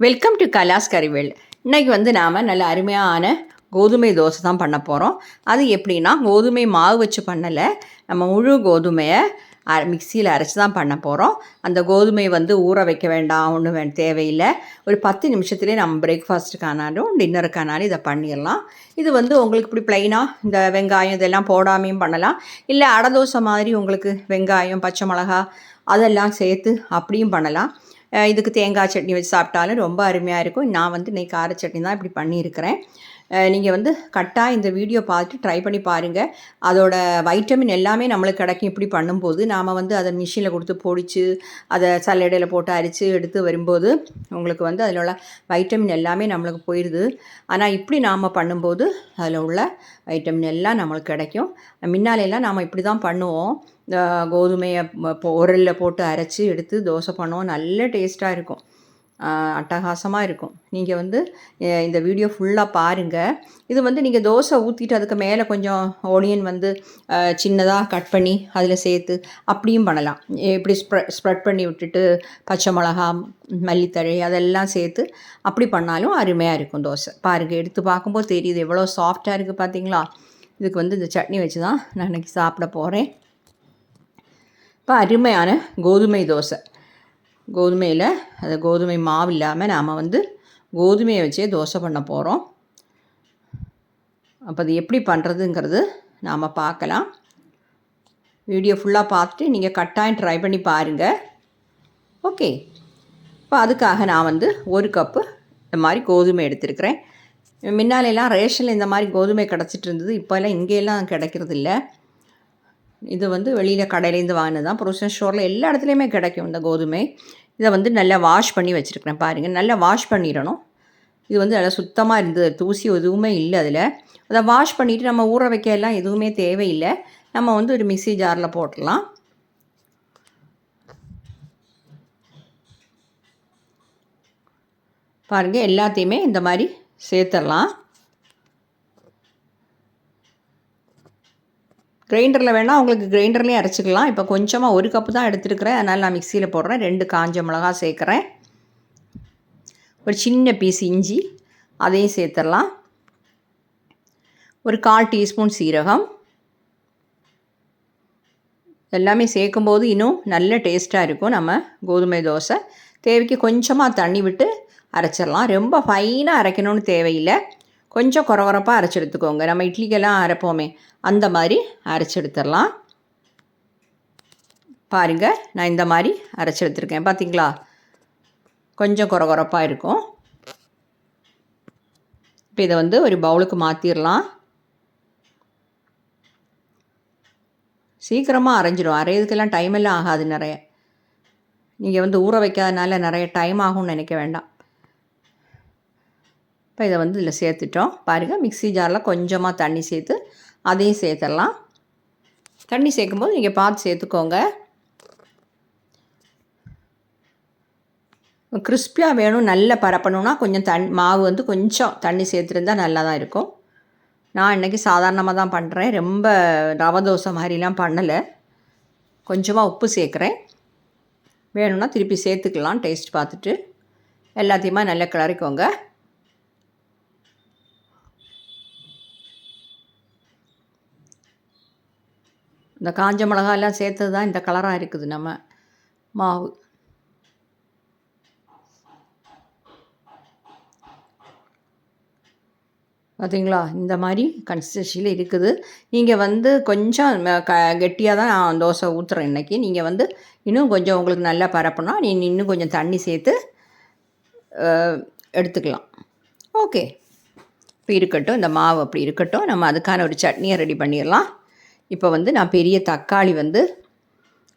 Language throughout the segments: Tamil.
வெல்கம் டு கலாஸ் கறிவேல் இன்றைக்கி வந்து நாம் நல்ல அருமையான கோதுமை தோசை தான் பண்ண போகிறோம் அது எப்படின்னா கோதுமை மாவு வச்சு பண்ணலை நம்ம முழு கோதுமையை அ மிக்சியில் அரைச்சி தான் பண்ண போகிறோம் அந்த கோதுமை வந்து ஊற வைக்க வேண்டாம் ஒன்றும் வே தேவையில்லை. ஒரு பத்து நிமிஷத்துலேயே நம்ம பிரேக்ஃபாஸ்ட்டுக்கானாலும் டின்னருக்கானாலும் இதை பண்ணிடலாம். இது வந்து உங்களுக்கு இப்படி ப்ளைனாக இந்த வெங்காயம் இதெல்லாம் போடாமையும் பண்ணலாம். இல்லை அடை தோசை மாதிரி உங்களுக்கு வெங்காயம் பச்சை மிளகா அதெல்லாம் சேர்த்து அப்படியும் பண்ணலாம். இதுக்கு தேங்காய் சட்னி வச்சு சாப்பிட்டாலும் ரொம்ப அருமையாக இருக்கும். நான் வந்து இன்றைக்கி கார சட்னி தான் இப்படி பண்ணியிருக்கிறேன். நீங்கள் வந்து கட்டாக இந்த வீடியோ பார்த்துட்டு ட்ரை பண்ணி பாருங்கள் அதோட வைட்டமின் எல்லாமே நம்மளுக்கு கிடைக்கும் இப்படி பண்ணும்போது. நாம் வந்து அதை மிஷினில் கொடுத்து பொடிச்சு அதை சல்லடையில் போட்டு அரித்து எடுத்து வரும்போது உங்களுக்கு வந்து அதில் உள்ள வைட்டமின் எல்லாமே நம்மளுக்கு போயிடுது ஆனால் இப்படி நாம் பண்ணும்போது அதில் உள்ள வைட்டமின் எல்லாம் நம்மளுக்கு கிடைக்கும். முன்னாலையெல்லாம் நாம் இப்படி தான் பண்ணுவோம். கோதுமையை உரலில் போட்டு அரைச்சி எடுத்து தோசை பண்ணோம். நல்ல டேஸ்ட்டாக இருக்கும். அட்டகாசமாக இருக்கும். நீங்கள் வந்து இந்த வீடியோ ஃபுல்லாக பாருங்கள் இது வந்து நீங்கள் தோசை ஊற்றிட்டு அதுக்கு மேலே கொஞ்சம் ஓனியன் வந்து சின்னதாக கட் பண்ணி அதில் சேர்த்து அப்படியும் பண்ணலாம். இப்படி ஸ்ப்ரெ ஸ்ப்ரெட் பண்ணி விட்டுட்டு பச்சை மிளகா மல்லித்தழை அதெல்லாம் சேர்த்து அப்படி பண்ணாலும் அருமையாக இருக்கும் தோசை. பாருங்கள் எடுத்து பார்க்கும்போது தெரியுது எவ்வளோ சாஃப்டாக இருக்குது பார்த்தீங்களா இதுக்கு வந்து இந்த சட்னி வச்சு தான் நான் இன்றைக்கி சாப்பிட போகிறேன் இப்போ அருமையான கோதுமை தோசை. கோதுமையில் அது கோதுமை மாவு இல்லாமல் நாம் வந்து கோதுமையை வச்சே தோசை பண்ண போகிறோம் அப்போ அது எப்படி பண்ணுறதுங்கிறது நாம் பார்க்கலாம். வீடியோ ஃபுல்லாக பார்த்துட்டு நீங்கள் கட்டாயம் ட்ரை பண்ணி பாருங்கள் ஓகே இப்போ அதுக்காக நான் வந்து ஒரு கப்பு இந்த மாதிரி கோதுமை எடுத்திருக்கிறேன். முன்னாலெல்லாம் ரேஷனில் இந்த மாதிரி கோதுமை கிடச்சிட்டு இருந்தது. இப்போல்லாம் இங்கேயெல்லாம் கிடைக்கிறது இல்லை இது வந்து வெளியில் கடையிலேருந்து வாங்கினது தான் ஷோரில் ஸ்டோரில் எல்லா இடத்துலையுமே கிடைக்கும் இந்த கோதுமை. இதை வந்து நல்லா வாஷ் பண்ணி வச்சுருக்கிறேன் பாருங்கள் நல்லா வாஷ் பண்ணிடணும். இது வந்து நல்லா சுத்தமாக இருந்தது. தூசி எதுவுமே இல்லை அதில். அதை வாஷ் பண்ணிவிட்டு நம்ம ஊற வைக்க எல்லாம் எதுவுமே தேவையில்லை. நம்ம வந்து ஒரு மிக்சி ஜாரில் போட்டுடலாம். பாருங்கள் எல்லாத்தையுமே இந்த மாதிரி சேர்த்துடலாம். கிரைண்டரில் வேணால் உங்களுக்கு கிரைண்டர்லேயும் அரைச்சிக்கலாம். இப்போ கொஞ்சமாக ஒரு கப்பு தான் எடுத்துருக்கிறேன். அதனால் நான் மிக்சியில் போடுறேன். ரெண்டு காஞ்ச மிளகா சேர்க்குறேன். ஒரு சின்ன பீஸ் இஞ்சி. அதையும் சேர்த்துடலாம். ஒரு கால் டீஸ்பூன் சீரகம். எல்லாமே சேர்க்கும்போது இன்னும் நல்ல டேஸ்ட்டாக இருக்கும் நம்ம கோதுமை தோசை. தேவைக்கு கொஞ்சமாக தண்ணி விட்டு அரைச்சிடலாம். ரொம்ப ஃபைனாக அரைக்கணும்னு தேவையில்லை. கொஞ்சம் குறவரப்பாக அரைச்சி எடுத்துக்கோங்க. நம்ம இட்லிக்கெல்லாம் அரைப்போமே. அந்த மாதிரி அரைச்சி எடுத்துடலாம் பாருங்கள் நான் இந்த மாதிரி அரைச்சி எடுத்துருக்கேன் பார்த்தீங்களா கொஞ்சம் குறகுறப்பாக இருக்கும். இப்போ இதை வந்து ஒரு பவுலுக்கு மாற்றிடலாம் சீக்கிரமாக அரைஞ்சிடும் அரையிறதுக்கெல்லாம் டைம் எல்லாம் ஆகாது நிறைய. நீங்கள் வந்து ஊற வைக்காதனால நிறைய டைம் ஆகும்னு நினைக்க வேண்டாம். இப்போ இதை வந்து இதில் சேர்த்துட்டோம். பாருங்கள் மிக்ஸி ஜாரில் கொஞ்சமாக தண்ணி சேர்த்து அதையும் சேர்த்துடலாம் தண்ணி சேர்க்கும்போது நீங்கள் பார்த்து சேர்த்துக்கோங்க. கிறிஸ்பியாக வேணும் நல்ல பரப்பணுன்னா கொஞ்சம் தண் மாவு வந்து கொஞ்சம் தண்ணி சேர்த்துருந்தா நல்லா தான் இருக்கும். நான் இன்றைக்கி சாதாரணமாக தான் பண்ணுறேன் ரொம்ப ரவை தோசை மாதிரிலாம் பண்ணலை. கொஞ்சமாக உப்பு சேர்க்குறேன். வேணும்னா திருப்பி சேர்த்துக்கலாம் டேஸ்ட் பார்த்துட்டு. எல்லாத்தையுமா நல்லா கிளறிக்கோங்க. இந்த காஞ்ச மிளகாலாம் சேர்த்தது தான் இந்த கலராக இருக்குது நம்ம மாவு. பார்த்தீங்களா இந்த மாதிரி கன்சிஸ்டன்சியில் இருக்குது. நீங்கள் வந்து கொஞ்சம் க கெட்டியாக தான் நான் தோசை ஊற்றுறேன் இன்றைக்கி நீங்கள் வந்து இன்னும் கொஞ்சம் உங்களுக்கு நல்லா பரப்புனா நீ இன்னும் கொஞ்சம் தண்ணி சேர்த்து எடுத்துக்கலாம். ஓகே. இப்போ இருக்கட்டும் இந்த மாவு அப்படி இருக்கட்டும். நம்ம அதுக்கான ஒரு சட்னியை ரெடி பண்ணிடலாம். இப்போ வந்து நான் பெரிய தக்காளி வந்து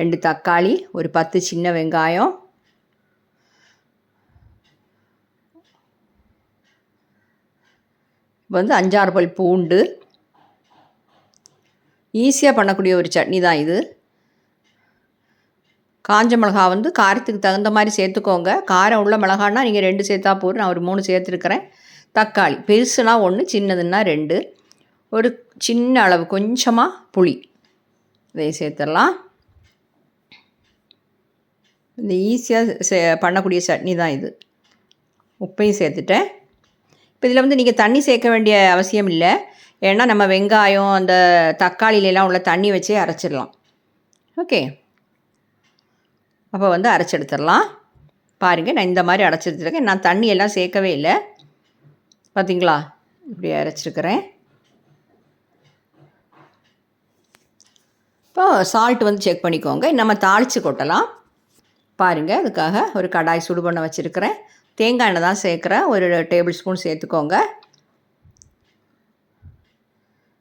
ரெண்டு தக்காளி ஒரு பத்து சின்ன வெங்காயம். இப்போ வந்து அஞ்சாறு பல் பூண்டு. ஈஸியாக பண்ணக்கூடிய ஒரு சட்னி தான் இது. காஞ்ச மிளகா வந்து காரத்துக்கு தகுந்த மாதிரி சேர்த்துக்கோங்க. காரம் உள்ள மிளகான்னா நீங்கள் ரெண்டு சேர்த்தா போதும். நான் ஒரு மூணு சேர்த்துருக்குறேன். தக்காளி பெருசுனா ஒன்று சின்னதுன்னா ரெண்டு. ஒரு சின்ன அளவு கொஞ்சமாக புளி. இதை சேர்த்துடலாம். இந்த ஈஸியாக சே பண்ணக்கூடிய சட்னி தான் இது. உப்பையும் சேர்த்துட்டேன். இப்போ இதில் வந்து நீங்கள் தண்ணி சேர்க்க வேண்டிய அவசியம் இல்லை. ஏன்னா நம்ம வெங்காயம் அந்த தக்காளியிலலாம் உள்ள தண்ணி வச்சே அரைச்சிடலாம். ஓகே. அப்போ வந்து அரைச்சி எடுத்துடலாம் பாருங்கள் நான் இந்த மாதிரி அரைச்சி எடுத்துருக்கேன் நான் தண்ணி எல்லாம் சேர்க்கவே இல்லை. பார்த்தீங்களா இப்படி அரைச்சிருக்கிறேன். இப்போ சால்ட் வந்து செக் பண்ணிக்கோங்க. நம்ம தாளித்து கொட்டலாம். பாருங்கள் அதுக்காக ஒரு கடாய் சுடு பண்ண வச்சுருக்கிறேன். தேங்காய் எண்ணெய் தான் சேர்க்குறேன். ஒரு டேபிள் ஸ்பூன் சேர்த்துக்கோங்க.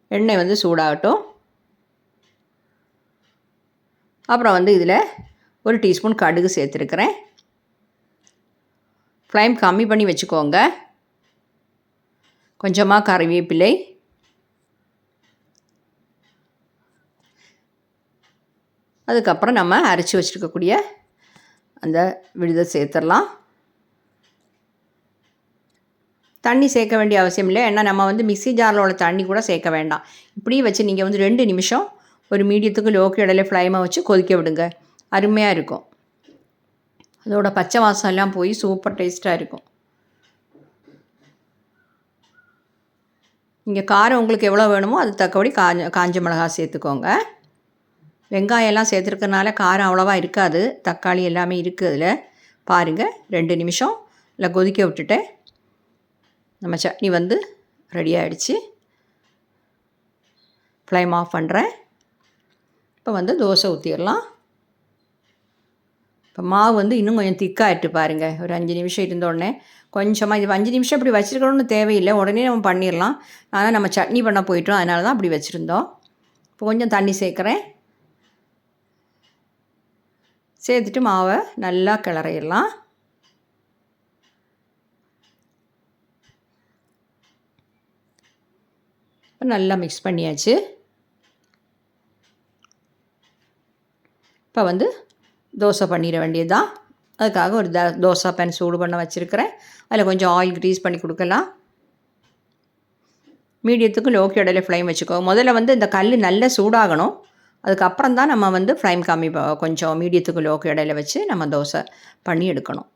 எண்ணெய் வந்து சூடாகட்டும். அப்புறம் வந்து இதில் ஒரு டீஸ்பூன் கடுகு சேர்த்துருக்குறேன். ஃப்ளைம் கம்மி பண்ணி வச்சுக்கோங்க. கொஞ்சமாக கறிவேப்பிலை அதுக்கப்புறம் நம்ம அரைச்சி வச்சுருக்கக்கூடிய அந்த விழுதை சேர்த்துடலாம். தண்ணி சேர்க்க வேண்டிய அவசியம் இல்லை. ஏன்னா நம்ம வந்து மிக்சி ஜாரில் உள்ள தண்ணி கூட சேர்க்க வேண்டாம். இப்படி வச்சு நீங்கள் வந்து ரெண்டு நிமிஷம் ஒரு மீடியத்துக்கு லோக்கு இடையில ஃப்ளைமை வச்சு கொதிக்க விடுங்க. அருமையாக இருக்கும். அதோட பச்சை வாசம் எல்லாம் போய் சூப்பர் டேஸ்ட்டாக இருக்கும். இங்கே காரம் உங்களுக்கு எவ்வளோ வேணுமோ அது தக்கபடி காஞ்ச காஞ்ச மிளகா சேர்த்துக்கோங்க. வெங்காயம்லாம் சேர்த்துருக்கனால காரம் அவ்வளோவா இருக்காது. தக்காளி எல்லாமே இருக்குது அதில். பாருங்கள் ரெண்டு நிமிஷம். இல்லை கொதிக்க விட்டுட்டேன். நம்ம சட்னி வந்து ரெடி ஆகிடுச்சு ஃப்ளைம் ஆஃப் பண்ணுறேன் இப்போ வந்து தோசை ஊற்றிடலாம் இப்போ மாவு வந்து இன்னும் கொஞ்சம் திக்காகிட்டு பாருங்கள் ஒரு அஞ்சு நிமிஷம் இருந்தோடனே கொஞ்சமாக இது அஞ்சு நிமிஷம் இப்படி வச்சுருக்கணும்னு தேவையில்லை. உடனே நம்ம பண்ணிடலாம். ஆனால் நம்ம சட்னி பண்ண போயிட்டோம். அதனால தான் அப்படி வச்சுருந்தோம். இப்போ கொஞ்சம் தண்ணி சேர்க்குறேன். சேர்த்துட்டு மாவை நல்லா கிளறிடலாம். இப்போ நல்லா மிக்ஸ் பண்ணியாச்சு. இப்போ வந்து தோசை பண்ணிட வேண்டியது தான் அதுக்காக ஒரு த தோசை பேன் சூடு பண்ண வச்சுருக்கிறேன். அதில் கொஞ்சம் ஆயில் க்ரீஸ் பண்ணி கொடுக்கலாம். மீடியத்துக்கு லோக்கி ஃப்ளேம் ஃப்ளைம் வச்சுக்கோ. முதல்ல வந்து இந்த கல் நல்லா சூடாகணும். அதுக்கப்புறம் தான் நம்ம வந்து ஃப்ளைம் கம்மி கொஞ்சம் மீடியத்துக்கு லோக்கு இடையில வச்சு நம்ம தோசை பண்ணி எடுக்கணும்.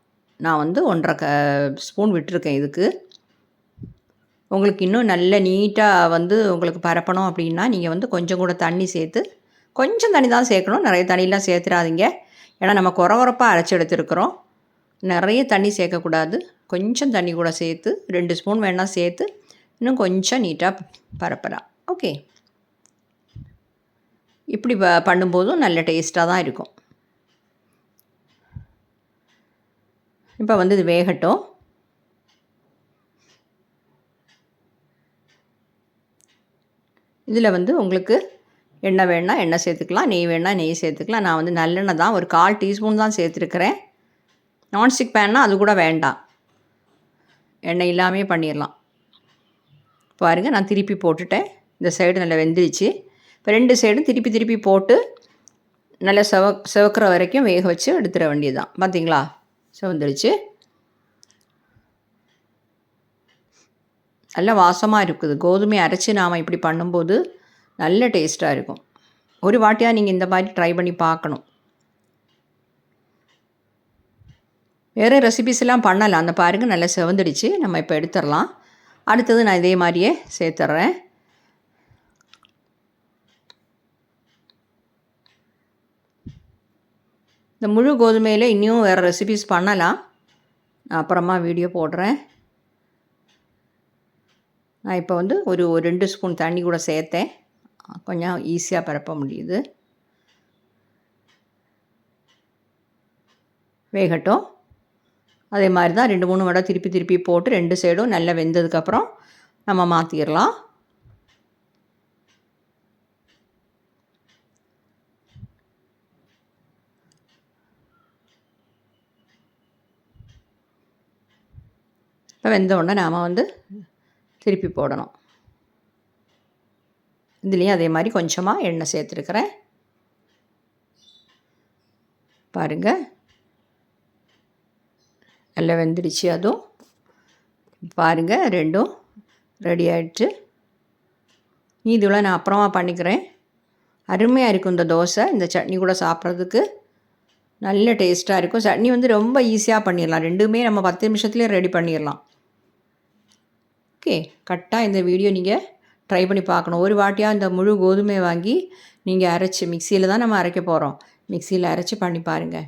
நான் வந்து ஒன்றரை க ஸ்பூன் விட்டுருக்கேன் இதுக்கு. உங்களுக்கு இன்னும் நல்ல நீட்டாக வந்து உங்களுக்கு பரப்பணும் அப்படின்னா நீங்கள் வந்து கொஞ்சம் கூட தண்ணி சேர்த்து கொஞ்சம் தண்ணி தான் சேர்க்கணும். நிறைய தண்ணியெலாம் சேர்த்துடாதீங்க. ஏன்னா நம்ம குறவரப்பாக அரைச்சி எடுத்துருக்குறோம். நிறைய தண்ணி சேர்க்கக்கூடாது. கொஞ்சம் தண்ணி கூட சேர்த்து ரெண்டு ஸ்பூன் வேணால் சேர்த்து இன்னும் கொஞ்சம் நீட்டாக பரப்பலாம். ஓகே இப்படி ப பண்ணும்போதும் நல்ல டேஸ்ட்டாக தான் இருக்கும். இப்போ வந்து இது வேகட்டும். இதில் வந்து உங்களுக்கு எண்ணெய் வேணால் எண்ணெய் சேர்த்துக்கலாம் நெய் வேணால் நெய் சேர்த்துக்கலாம். நான் வந்து நல்லெண்ணெய் தான் ஒரு கால் டீஸ்பூன் தான் சேர்த்துருக்குறேன். நான்ஸ்டிக் பேன்னா அது கூட வேண்டாம். எண்ணெய் இல்லாமே பண்ணிடலாம் பாருங்கள் நான் திருப்பி போட்டுட்டேன். இந்த சைடு நல்லா வெந்துருச்சு. இப்போ ரெண்டு சைடும் திருப்பி திருப்பி போட்டு நல்லா செவ செவக்கிற வரைக்கும் வேக வச்சு எடுத்துட வேண்டியது தான் பார்த்தீங்களா செவந்துடுச்சு. நல்ல வாசமாக இருக்குது. கோதுமை அரைச்சி நாம் இப்படி பண்ணும்போது நல்ல டேஸ்ட்டாக இருக்கும். ஒரு வாட்டியாக நீங்கள் இந்த மாதிரி ட்ரை பண்ணி பார்க்கணும். வேறு ரெசிபிஸ்லாம் பண்ணலாம். அந்த பாருங்கள் நல்லா செவந்துடுச்சு. நம்ம இப்போ எடுத்துடலாம். அடுத்தது நான் இதே மாதிரியே சேர்த்துட்றேன் இந்த முழு கோதுமையில் இன்னும் வேறு ரெசிபிஸ் பண்ணலாம். நான் அப்புறமா வீடியோ போடுறேன். நான் இப்போ வந்து ஒரு ரெண்டு ஸ்பூன் தண்ணி கூட சேர்த்தேன். கொஞ்சம் ஈஸியாக பரப்ப முடியுது. வேகட்டும். அதே மாதிரி தான் ரெண்டு மூணு வடை திருப்பி திருப்பி போட்டு ரெண்டு சைடும் நல்லா வெந்ததுக்கப்புறம் நம்ம மாற்றிடலாம் இப்போ வெந்த உடனே நாம் வந்து திருப்பி போடணும். இதுலேயும் அதே மாதிரி கொஞ்சமாக எண்ணெய் சேர்த்துருக்குறேன். பாருங்கள் நல்லா வெந்துடுச்சு அதுவும். பாருங்கள் ரெண்டும் ரெடி ஆகிடுச்சு இதுவெல்லாம் நான் அப்புறமா பண்ணிக்கிறேன். அருமையாக இருக்கும் இந்த தோசை. இந்த சட்னி கூட சாப்பிட்றதுக்கு நல்ல டேஸ்ட்டாக இருக்கும். சட்னி வந்து ரொம்ப ஈஸியாக பண்ணிடலாம். ரெண்டுமே நம்ம பத்து நிமிஷத்துலேயே ரெடி பண்ணிடலாம். ஓகே கரெக்டாக இந்த வீடியோ நீங்கள் ட்ரை பண்ணி பார்க்கணும். ஒரு வாட்டியாக இந்த முழு கோதுமையை வாங்கி நீங்கள் அரைச்சி மிக்சியில் தான் நம்ம அரைக்க போகிறோம் மிக்சியில் அரைச்சி பண்ணி பாருங்கள்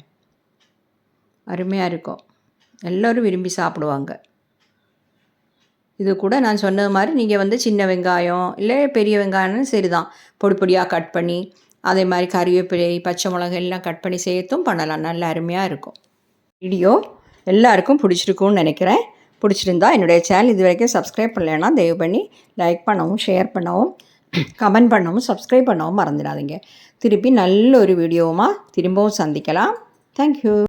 அருமையாக இருக்கும். எல்லோரும் விரும்பி சாப்பிடுவாங்க. இது கூட நான் சொன்னது மாதிரி நீங்கள் வந்து சின்ன வெங்காயம் இல்லை பெரிய வெங்காயம்னு சரி தான் பொடி பொடியாக கட் பண்ணி அதே மாதிரி கறிவேப்பிலை பச்சை மிளகு எல்லாம் கட் பண்ணி சேர்த்தும் பண்ணலாம். நல்ல அருமையாக இருக்கும். வீடியோ எல்லாருக்கும் பிடிச்சிருக்கும்னு நினைக்கிறேன். பிடிச்சிருந்தா என்னுடைய சேனல் இது வரைக்கும் சப்ஸ்கிரைப் பண்ணலைன்னா தயவு பண்ணி லைக் பண்ணவும் ஷேர் பண்ணவும் கமெண்ட் பண்ணவும் சப்ஸ்கிரைப் பண்ணவும் மறந்துடாதீங்க. திருப்பி நல்ல ஒரு வீடியோவுமா திரும்பவும் சந்திக்கலாம். தேங்க்யூ